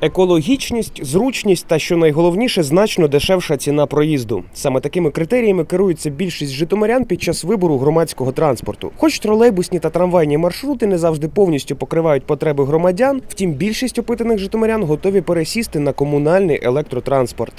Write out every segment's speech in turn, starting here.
Екологічність, зручність та, що найголовніше, значно дешевша ціна проїзду. Саме такими критеріями керується більшість житомирян під час вибору громадського транспорту. Хоч тролейбусні та трамвайні маршрути не завжди повністю покривають потреби громадян, втім більшість опитаних житомирян готові пересісти на комунальний електротранспорт.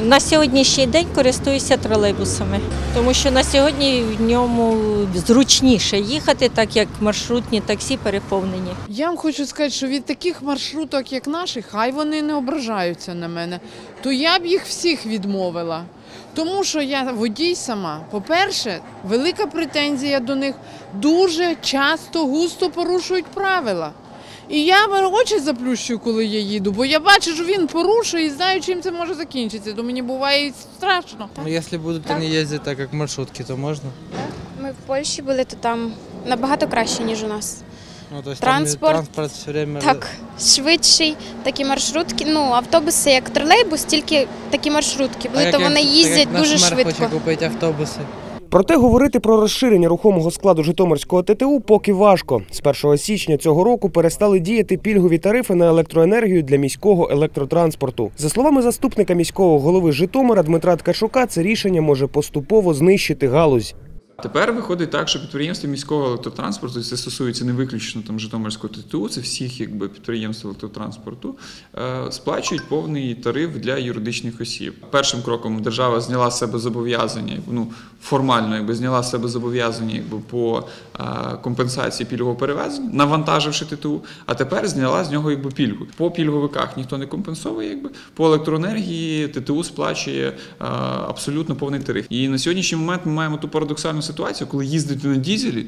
На сьогоднішній день користуюся тролейбусами, тому що на сьогодні в ньому зручніше їхати, так як маршрутні таксі переповнені. Я вам хочу сказати, що від таких маршруток, як наші, хай вони не ображаються на мене, то я б їх всіх відмовила. Тому що я водій сама. По-перше, велика претензія до них дуже часто густо порушують правила. І я очі заплющую, коли я їду, бо я бачу, що він порушує і знаю, чим це може закінчитися. То мені буває і страшно. Ну, если будут они ездить так, как маршрутки, то можно? Ми в Польщі були, то там набагато краще, ніж у нас. Ну, то есть Транспорт. Там транспорт все время... Так, швидший, такі маршрутки. Ну, автобуси як тролейбус, тільки такі маршрутки були, Так то як- вони так їздять як наш дуже мер швидко. хоче купити автобуси. Проте говорити про розширення рухомого складу Житомирського ТТУ поки важко. З 1 січня цього року перестали діяти пільгові тарифи на електроенергію для міського електротранспорту. За словами заступника міського голови Житомира Дмитра Ткачука, це рішення може поступово знищити галузь. Тепер виходить так, що підприємства міського електротранспорту, і це стосується не виключно там Житомирського ТТУ, це всіх якби підприємств електротранспорту, е, сплачують повний тариф для юридичних осіб. Першим кроком держава зняла з себе зобов'язання, ну формально якби зняла з себе зобов'язання якби по е, компенсації пільгового перевезення, навантаживши ТТУ, а тепер зняла з нього якби пільгу. По пільговиках ніхто не компенсовує, якби по електроенергії ТТУ сплачує е, абсолютно повний тариф. І на сьогоднішній момент ми маємо ту парадоксальну ситуацію, коли їздити на дізелі.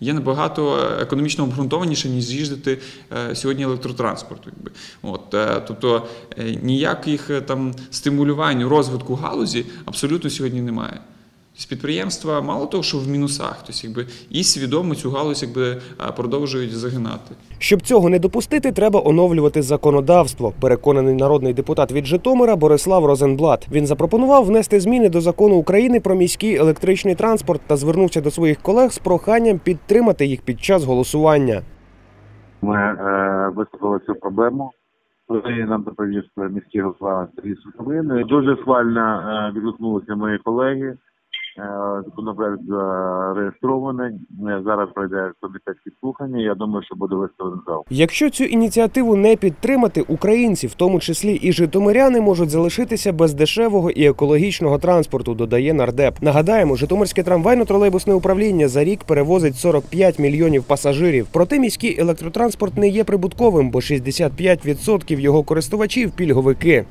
Є набагато економічно обґрунтованіше, ніж їздити е, сьогодні електротранспорту. Якби. От, е, тобто е, ніяких е, там стимулювань розвитку галузі абсолютно сьогодні немає. Тобто підприємства мало того, що в мінусах, тобто, якби, і свідомо цю галузь якби, продовжують загинати. Щоб цього не допустити, треба оновлювати законодавство. Переконаний народний депутат від Житомира Борислав Розенблат. Він запропонував внести зміни до закону України про міський електричний транспорт та звернувся до своїх колег з проханням підтримати їх під час голосування. Ми е, вислухали цю проблему. Нам доповів міський голова Сергій Суховин. Дуже схвально е, відгукнулися мої колеги. Е, Законопроект зареєстрований. Е, Зараз пройде комітетські слухання. Я думаю, що буде виставлений зал. Якщо цю ініціативу не підтримати, українці, в тому числі і житомиряни, можуть залишитися без дешевого і екологічного транспорту, додає нардеп. Нагадаємо, Житомирське трамвайно-тролейбусне управління за рік перевозить 45 мільйонів пасажирів. Проте міський електротранспорт не є прибутковим, бо 65% його користувачів пільговики.